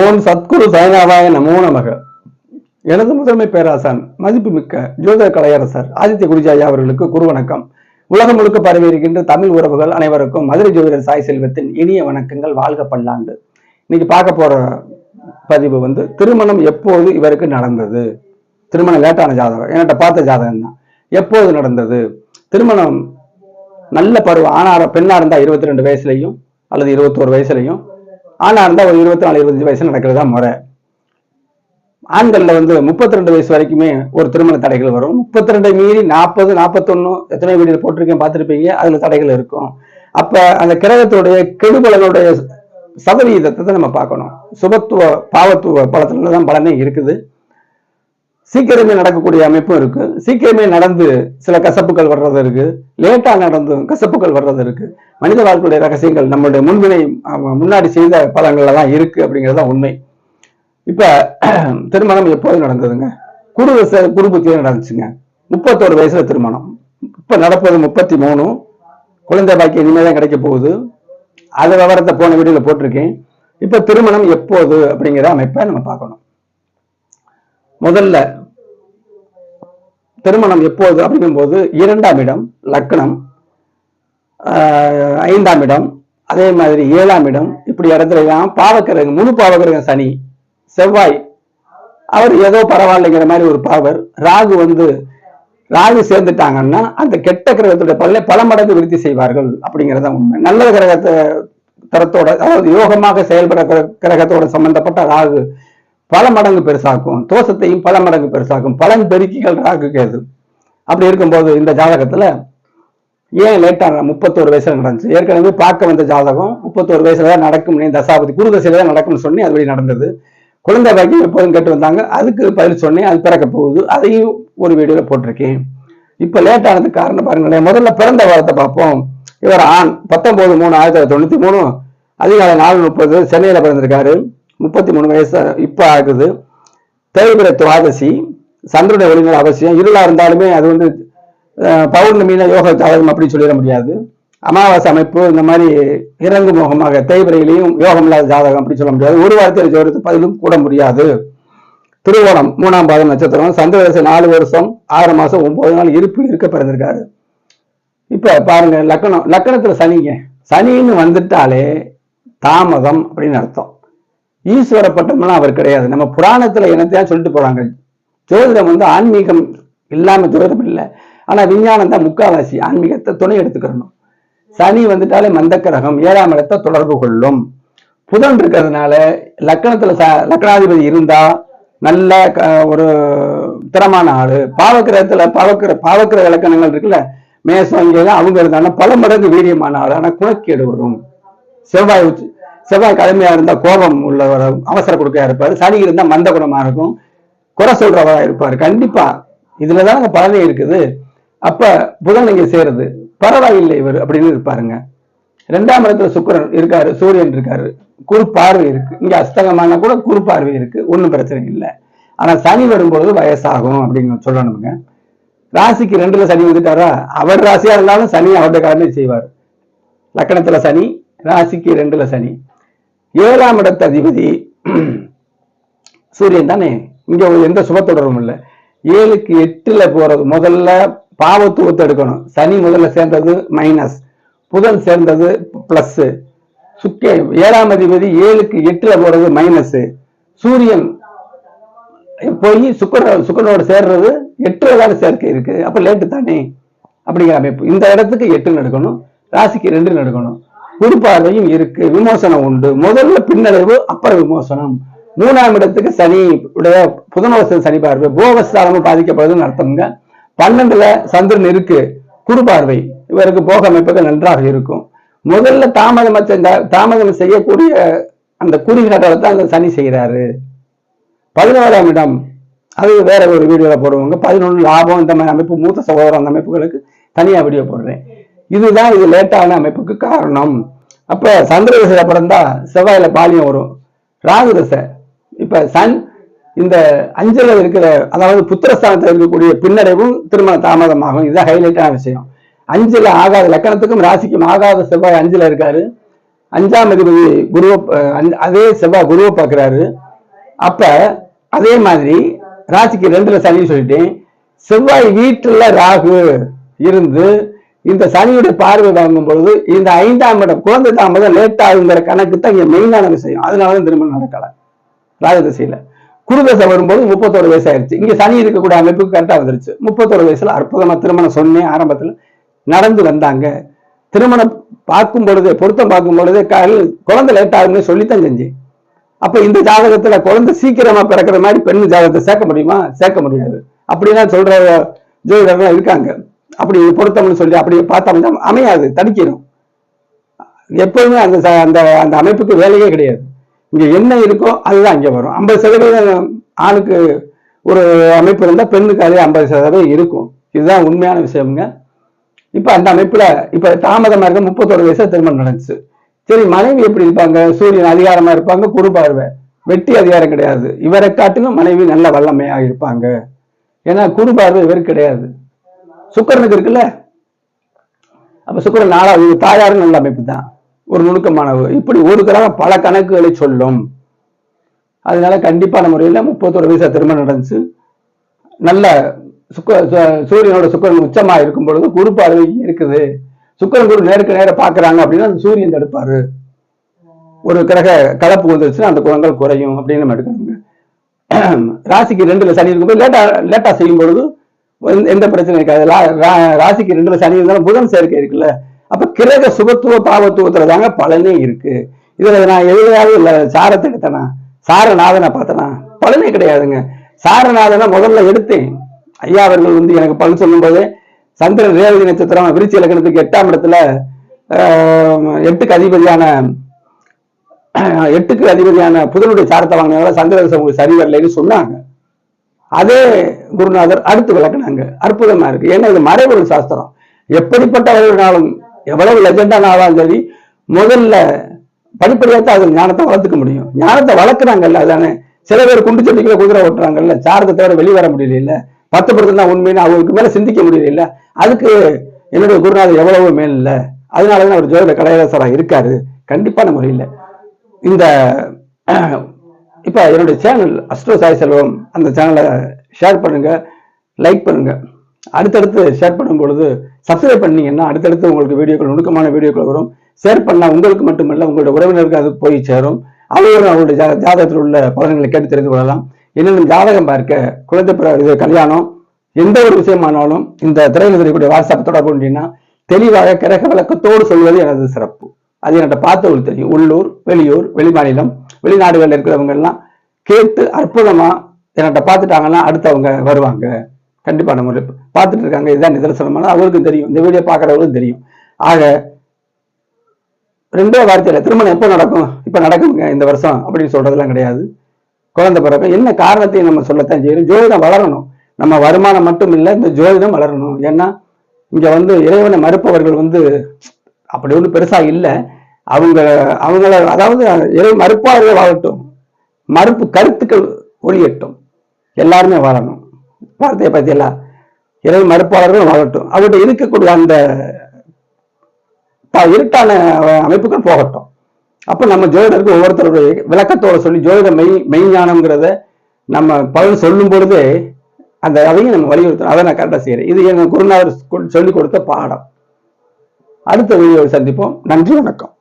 ஓம் சத்குரு சாய்நாதாய நமோ நமக. எனது முதன்மை பேராசான் மதிப்புமிக்க ஜோதிட கலையரசர் ஆதித்ய குருஜாயா அவர்களுக்கு குரு வணக்கம். உலகம் முழுக்க பரவி இருக்கின்ற தமிழ் உறவுகள் அனைவருக்கும் மதுரை ஜோதிடர் சாய் செல்வத்தின் இனிய வணக்கங்கள் வாழ்க பல்லாண்டு. இன்னைக்கு பார்க்க போற பதிவு வந்து திருமணம் எப்போது இவருக்கு நடந்தது? திருமணம் லேட்டான ஜாதகம் என்கிட்ட பார்த்த ஜாதகம் தான். எப்போது நடந்தது? திருமணம் நல்ல பருவம் ஆணா பெண்ணா இருந்தா இருபத்தி ரெண்டு வயசுலயும் அல்லது இருபத்தோரு வயசுலயும் ஆணாக இருந்தால் ஒரு இருபத்தி நாலு இருபத்தஞ்சு வயசு நடக்கிறது தான் முறை. ஆண்களில் வந்து முப்பத்தி ரெண்டு வயசு வரைக்குமே ஒரு திருமண தடைகள் வரும். முப்பத்தி ரெண்டை மீறி நாற்பது நாற்பத்தொன்னு எத்தனை வீடியோ போட்டிருக்கேன் பார்த்துருப்பீங்க. அதில் தடைகள் இருக்கும். அப்போ அந்த கிரகத்துடைய கெடுபலனுடைய சதவீதத்தை தான் நம்ம பார்க்கணும். சுபத்துவ பாவத்துவ பலத்துல தான் பலனே இருக்குது. சீக்கிரமே நடக்கக்கூடிய அமைப்பும் இருக்கு. சீக்கிரமே நடந்து சில கசப்புகள் வர்றது இருக்கு. லேட்டா நடந்தும் கசப்புகள் வர்றது இருக்கு. மனித வாழ்க்கையுடைய ரகசியங்கள் நம்மளுடைய முன்வினை முன்னாடி செய்த பலங்கள்ல தான் இருக்கு அப்படிங்கிறது தான் உண்மை. இப்ப திருமணம் எப்போது நடந்ததுங்க? குரு தசை குரு புத்தியில நடந்துச்சுங்க. முப்பத்தோரு வயசுல திருமணம். இப்ப நடப்பது முப்பத்தி மூணு குழந்தை பாக்கி இனிமேதான் கிடைக்க போகுது. அது விவரத்தை போன வீடியோல போட்டிருக்கேன். இப்ப திருமணம் எப்போது அப்படிங்கிற அமைப்பை நம்ம பார்க்கணும். முதல்ல திருமணம் எப்போது அப்படிங்கும்போது இரண்டாம் இடம் லக்னம் ஆஹ் ஐந்தாம் இடம். அதே மாதிரி ஏழாம் இடம். இப்படி இடத்துல எல்லாம் பாவக்கிரகம் முழு பாவக்கிரகம் சனி. செவ்வாய் அவர் ஏதோ பரவாயில்லைங்கிற மாதிரி ஒரு பாவர். ராகு வந்து ராகு சேர்ந்துட்டாங்கன்னா அந்த கெட்ட கிரகத்துடைய பல பல மடங்கு விருத்தி செய்வார்கள் அப்படிங்கிறத உண்மை. நல்ல கிரகத்தை தரத்தோட அதாவது யோகமாக செயல்பட கிர- கிரகத்தோட சம்பந்தப்பட்ட ராகு பல மடங்கு பெருசாக்கும். தோஷத்தையும் பல மடங்கு பெருசாக்கும். பலன் பெருக்கிகள் ராகு கேது. அப்படி இருக்கும்போது இந்த ஜாதகத்துல ஏன் லேட்டாக முப்பத்தோரு வயசுல நடந்துச்சு? ஏற்கனவே பார்க்க வந்த ஜாதகம் முப்பத்தோரு வயசுல தான் நடக்கும். தசாபதி குரு தசையில தான் நடக்கும்னு சொன்னி அதுபடி நடந்தது. குழந்தை பாக்கியம் எப்போதும் கேட்டு வந்தாங்க. அதுக்கு பதில் சொன்னேன் அது பிறக்க போகுது. அதையும் ஒரு வீடியோல போட்டிருக்கேன். இப்ப லேட் ஆனதுக்கு காரணம் பாருங்களேன். முதல்ல பிறந்த வாரத்தை பார்ப்போம். இவர் ஆண் பத்தொன்பது மூணு ஆயிரத்தி தொள்ளாயிரத்தி தொண்ணூத்தி மூணு அதிகாலை நாலு முப்பது சென்னையில பிறந்திருக்காரு. முப்பத்தி மூணு வயசு இப்போ ஆகுது. தேய்பிர துவாதசி சந்திரனுடைய ஒளிகள் அவசியம். இருளாக இருந்தாலுமே அது வந்து பௌர்ணமியில் யோக ஜாதகம் அப்படின்னு சொல்லிட முடியாது. அமாவாசை அமைப்பு இந்த மாதிரி இறங்கு முகமாக தேய்பிரையிலையும் யோகம் இல்லாத ஜாதகம் அப்படி சொல்ல முடியாது. ஒரு வாரத்தில் ஜோரத்து பதிலும் கூட முடியாது. திருவோணம் மூணாம் பாதம் நட்சத்திரம். சந்திரதசை நாலு வருஷம் ஆறு மாதம் ஒன்பது நாள் இருப்பு இருக்க பிறந்திருக்காரு. இப்போ பாருங்க லக்கணம் லக்கணத்தில் சனிங்க. சனின்னு வந்துட்டாலே தாமதம் அப்படின்னு அர்த்தம். ஈஸ்வர பட்டம்லாம் அவர் கிடையாது. நம்ம புராணத்துல என்னத்தையா சொல்லிட்டு போறாங்க? ஜோதிடம் வந்து ஆன்மீகம் இல்லாம ஜோதிடம் இல்லை ஆனா விஞ்ஞானம் தான் முக்காவாசி ஆன்மீகத்தை துணை எடுத்துக்கிறணும். சனி வந்துட்டாலே மந்த கிரகம் ஏழாம் இடத்தை தொடர்பு கொள்ளும். புதன் இருக்கிறதுனால லக்கணத்துல ச லக்கணாதிபதி இருந்தா நல்ல க- ஒரு திறமான ஆளு. பாவக்கிரகத்துல பாவக்கிர பாவக்கிரக இலக்கணங்கள் இருக்குல்ல? மேசம் இங்கெல்லாம் அவங்க இருந்தாங்கன்னா பல மடங்கு வீரியமான ஆள். ஆனா குணக்கேடு வரும். செவ்வாய் செவ்வாய் கடுமையா இருந்தா கோபம் உள்ளவர் அவசர கொடுக்கையா இருப்பாரு. சனி இருந்தா மந்த குணமா இருக்கும். குறை சொல்றவரா இருப்பாரு. கண்டிப்பா இதுலதான் பறவை இருக்குது. அப்ப புதன் இங்க சேருது. பரவாயில்லை இவர் அப்படின்னு இருப்பாருங்க. ரெண்டாம் இடத்துல சுக்கிரன் இருக்காரு சூரியன் இருக்காரு. குறு பார்வை இருக்கு. இங்க அஸ்தகமான கூட குறு பார்வை இருக்கு. ஒன்னும் பிரச்சனை இல்லை. ஆனா சனி வரும்பொழுது வயசாகும் அப்படின்னு சொல்லணுங்க. ராசிக்கு ரெண்டுல சனி வந்துட்டாரா அவர் ராசியா இருந்தாலும் சனி அவருடைய காரணம் செய்வார். லக்கணத்துல சனி ராசிக்கு ரெண்டுல சனி. ஏழாம் இடத்த அதிபதி சூரியன் தானே? இங்க எந்த எந்த சுபத்தொடரும் இல்லை. ஏழுக்கு எட்டுல போறது முதல்ல பாவத்துவத்தை எடுக்கணும். சனி முதல்ல சேர்ந்தது மைனஸ் புதன் சேர்ந்தது பிளஸ் சுக்கே ஏழாம் அதிபதி ஏழுக்கு எட்டுல போறது மைனஸ் சூரியன் போய் சுக்கர சுக்கரனோட சேர்றது எட்டுல தான் சேர்க்கை இருக்கு. அப்ப லேட்டு தானே? அப்படிங்கிற அமைப்பு. இந்த இடத்துக்கு எட்டுன்னு எடுக்கணும். ராசிக்கு ரெண்டுன்னு எடுக்கணும். குரு இருக்கு விமோசனம் உண்டு. முதல்ல பின்னடைவு அப்புறம் விமோசனம். மூணாம் இடத்துக்கு சனி உடைய புதனவச சனி பார்வை. போகஸ்தானமும் பாதிக்கப்படுதுன்னு அர்த்தம்ங்க. பன்னெண்டுல சந்திரன் இருக்கு குரு பார்வை இவருக்கு போக அமைப்புகள் நன்றாக இருக்கும். முதல்ல தாமதம் தாமதம் செய்யக்கூடிய அந்த குறிகாட்டத்தை தான் அந்த சனி செய்கிறாரு பதினோராம் இடம். அது வேற ஒரு வீடியோல போடுவாங்க. பதினொன்று லாபம் இந்த மாதிரி அமைப்பு மூத்த சகோதரம் அந்த அமைப்புகளுக்கு தனியா வீடியோ போடுறேன். இதுதான் இது லேட்டான அமைப்புக்கு காரணம். அப்ப சந்திர படம் பிறந்தா செவ்வாயில பாலியம் வரும். ராகு தசை இப்ப சன் இந்த அஞ்சல இருக்கிற அதாவது புத்திரஸ்தானத்தில் இருக்கக்கூடிய பின்னடைவும் திருமண தாமதமாகும். இதுதான் ஹைலைட்டான விஷயம். அஞ்சுல ஆகாத லக்கணத்துக்கும் ராசிக்கும் ஆகாத செவ்வாய் அஞ்சுல இருக்காரு. அஞ்சாம் அதிபதி குருவை அதே செவ்வாய் குருவை பார்க்கிறாரு. அப்ப அதே மாதிரி ராசிக்கு ரெண்டுல சனி சொல்லிட்டேன். செவ்வாய் வீட்டுல ராகு இருந்து இந்த சனியுடைய பார்வை வாங்கும் பொழுது இந்த ஐந்தாம் இடம் குழந்தை தாமதம் லேட் ஆகுங்கிற கணக்கு தான் இங்க மெயினான விஷயம். அதனாலதான் திருமணம் நடக்கல. ராஜதசையில. குருதசை வரும்போது முப்பத்தோரு வயசு ஆயிடுச்சு. இங்க சனி இருக்கக்கூடிய அமைப்புக்கு கரெக்டா வந்துருச்சு. முப்பத்தோரு வயசுல அற்புதமா திருமணம் சொன்னேன் ஆரம்பத்துல நடந்து வந்தாங்க. திருமணம் பார்க்கும் பொழுதே பொருத்தம் பார்க்கும் பொழுதே குழந்தை லேட் ஆகும்னு சொல்லித்தான் செஞ்சேன். அப்ப இந்த ஜாதகத்துல குழந்தை சீக்கிரமா பிறக்கிற மாதிரி பெண் ஜாதகத்தை சேர்க்க முடியுமா? சேர்க்க முடியாது. அப்படின்னா சொல்ற ஜோதிடர்கள் இருக்காங்க. அப்படி பொருத்தம்னு சொல்லி அப்படி பார்த்தோம்னா அமையாது தடுக்கிடும் எப்பவுமே அந்த ச- அந்த அந்த அமைப்புக்கு வேலையே கிடையாது. இங்கே என்ன இருக்கோ அதுதான் இங்கே வரும். ஐம்பது சதவீதம் ஆணுக்கு ஒரு அமைப்பு இருந்தால் பெண்ணுக்கு அதே ஐம்பது சதவீதம் இருக்கும். இதுதான் உண்மையான விஷயம்ங்க. இப்போ அந்த அமைப்பில் இப்போ தாமதமாக இருக்க முப்பத்தோரு வயசாக திருமணம் நடந்துச்சு. சரி மனைவி எப்படி இருப்பாங்க? சூரியன் அதிகாரமாக இருப்பாங்க குரு பார்வை. வெட்டி அதிகாரம் கிடையாது. இவரை காட்டிலும் மனைவி நல்ல வல்லமையாக இருப்பாங்க. ஏன்னா குரு பார்வை இவருக்கு கிடையாது. சுக்கரனுக்கு இருக்குல்ல? அப்ப சுக்கரன் நாலாவது தாயாரும் நல்ல அமைப்பு தான் ஒரு நுணுக்கமானவு இப்படி ஒரு கிரகம் பல கணக்குகளை சொல்லும். அதனால கண்டிப்பான முறையில முப்பத்தோரு வயசா திருமணம் நடந்துச்சு. நல்ல சுக்க சூரியனோட சுக்கரன் உச்சமா இருக்கும் பொழுது குரு பார்வை இருக்குது. சுக்கரன் குரு நேருக்கு நேர பாக்குறாங்க அப்படின்னா அந்த சூரியன் தடுப்பாரு. ஒரு கிரக கலப்பு வந்துருச்சுன்னா அந்த குணங்கள் குறையும் அப்படின்னு நம்ம எடுக்கணுங்க. ராசிக்கு ரெண்டுல சனி இருக்கும்போது லேட்டா லேட்டா செய்யும் பொழுது எந்த- எந்த பிரச்சனை இருக்காது. ராசிக்கு ரெண்டுல சனி இருந்தாலும் புதன் சேர்க்கை இருக்குல்ல. அப்ப கிரக சுபத்துவ பாவத்துவத்துல தாங்க பலனே இருக்கு. இதுல நான் எழுதையாவது இல்ல சாரத்தை எடுத்தனா? சாரநாதனை பார்த்தனா? பலனே கிடையாதுங்க. சாரநாதனை முதல்ல எடுத்தேன். ஐயா அவர்கள் வந்து எனக்கு பலன் சொல்லும்போது சந்திரன் ரேவதி நட்சத்திரம் விருச்சி இலக்கணத்துக்கு எட்டாம் இடத்துல எட்டுக்கு அதிபதியான எட்டுக்கு அதிபதியான புதனுடைய சாரத்தை வாங்கினால சந்திரதசம் உங்களுக்கு சரி வரலைன்னு சொன்னாங்க. அதே குருநாதர் அடுத்து விளக்குனாங்க. அற்புதமா இருக்கு. ஏன்னா இது மறைபொருள் சாஸ்திரம். எப்படிப்பட்டவர்களாலும் எவ்வளவு லெஜெண்டானாலும் சரி முதல்ல படிப்படியாக தான் அது ஞானத்தை வளர்த்துக்க முடியும். ஞானத்தை வளர்க்குறாங்கல்ல அதானே? சில பேர் குண்டு சட்டிக்குள்ள குதிரை ஓட்டுறாங்கல்ல சாரத்தை தவிர வெளியே வர முடியல பத்து பர்சன்ட் தான் உண்மைன்னு அவங்களுக்கு மேல சிந்திக்க முடியல அதுக்கு என்னுடைய குருநாதர் எவ்வளவு மேல் அதனால அதனாலதான் அவர் ஜோதிட கலையரசரா இருக்காரு. கண்டிப்பான முறையில் இந்த இப்போ என்னுடைய சேனல் அஸ்ட்ரோ சாய் செல்வம் அந்த சேனலை ஷேர் பண்ணுங்க லைக் பண்ணுங்க. அடுத்தடுத்து ஷேர் பண்ணும் பொழுது சப்ஸ்கிரைப் பண்ணீங்கன்னா அடுத்தடுத்து உங்களுக்கு வீடியோக்கள் நுணுக்கமான வீடியோக்கள் வரும். ஷேர் பண்ணால் உங்களுக்கு மட்டுமல்ல உங்களுடைய உறவினருக்கு அது போய் சேரும். அவர்களும் அவருடைய ஜா- ஜாதகத்தில் உள்ள பலன்களை கேட்டு தெரிந்து கொள்ளலாம். என்னென்ன ஜாதகம் பார்க்க குழந்தை பிற- இது கல்யாணம். எந்த ஒரு விஷயமானாலும் இந்த திரையில் தெரியக்கூடிய வாட்ஸ்அப் தொடர்பு அப்படின்னா தெளிவாக கிரக விளக்கத்தோடு சொல்வது எனது சிறப்பு. அது என்கிட்ட பார்த்தவங்களுக்கு தெரியும். உள்ளூர் வெளியூர் வெளிமாநிலம் வெளிநாடுகளில் இருக்கிறவங்க எல்லாம் கேட்டு அற்புதமா என்கிட்ட பார்த்துட்டாங்கன்னா அடுத்தவங்க வருவாங்க. கண்டிப்பான முறை பார்த்துட்டு இருக்காங்க. இதுதான் நிதர்சனமான அவருக்கும் தெரியும். இந்த வீடியோ பார்க்குறவங்களுக்கும் தெரியும். ஆக ரெண்டே வார்த்தையில திருமணம் எப்போ நடக்கும்? இப்ப நடக்குங்க இந்த வருஷம் அப்படின்னு சொல்றதெல்லாம் கிடையாது. குழந்தை பிறக்கும் என்ன காரணத்தையும் நம்ம சொல்லத்தான் செய்யணும் ஜோதிடம் வளரணும். நம்ம வருமானம் மட்டும் இல்லை இந்த ஜோதிடம் வளரணும். ஏன்னா இங்க வந்து இறைவனை மறுப்பவர்கள் வந்து அப்படி ஒன்றும் பெருசா இல்லை. அவங்க அவங்கள அதாவது இறை மறுப்பாளர்கள் வாழட்டும். மறுப்பு கருத்துக்கள் ஒளியட்டும். எல்லாருமே வாழணும். வார்த்தையை பார்த்தீங்களா இறை மறுப்பாளர்கள் வாழட்டும். அவர்கிட்ட இருக்கக்கூடிய அந்த இருட்டான அமைப்புகள் போகட்டும். அப்போ நம்ம ஜோதிடருக்கு ஒவ்வொருத்தருடைய விளக்கத்தோட சொல்லி ஜோதிட மெய் மெய்ஞானங்கிறத நம்ம பலன் சொல்லும் பொழுது அந்த அதையும் நம்ம வலியுறுத்தணும். அதை நான் கரெக்டாக செய்கிறேன் இது எங்கள் குருநாதர் சொல்லிக் கொடுத்த பாடம். அடுத்த வீடியோவில் சந்திப்போம். நன்றி வணக்கம்.